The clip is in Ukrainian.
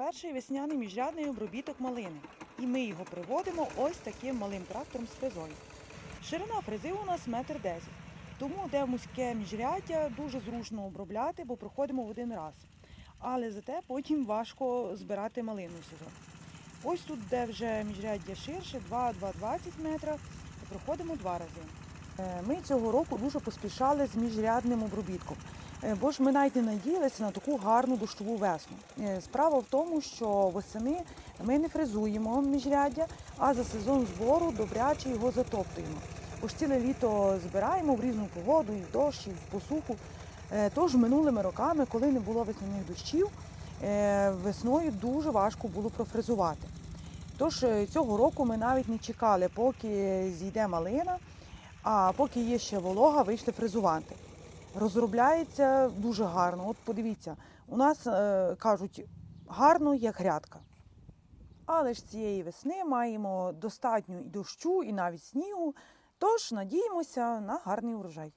перший весняний міжрядний обробіток малини. І ми його приводимо ось таким малим трактором з фрезою. Ширина фрези у нас метр десять. Тому де вузьке міжряддя дуже зручно обробляти, бо проходимо в один раз. Але зате потім важко збирати малину в сезон. Ось тут, де вже міжряддя ширше, 2-2,20 метра, проходимо два рази. Е, Ми цього року дуже поспішали з міжрядним обробітком. Е, Бо ж ми навіть не надіялися на таку гарну дощову весну. Е, Справа в тому, що восени ми не фрезуємо міжряддя, а за сезон збору добряче його затоптуємо. Ж ціле літо збираємо в різну погоду, і в дощ, і в посуху. Тож минулими роками, коли не було весняних дощів, весною дуже важко було профрезувати. Тож цього року ми навіть не чекали, поки зійде малина, а поки є ще волога, вийшли фрезувати. Розробляється дуже гарно. От подивіться, у нас е, кажуть гарно, як грядка. Але ж цієї весни маємо достатньо і дощу, і навіть снігу. Тож надіємося на гарний урожай.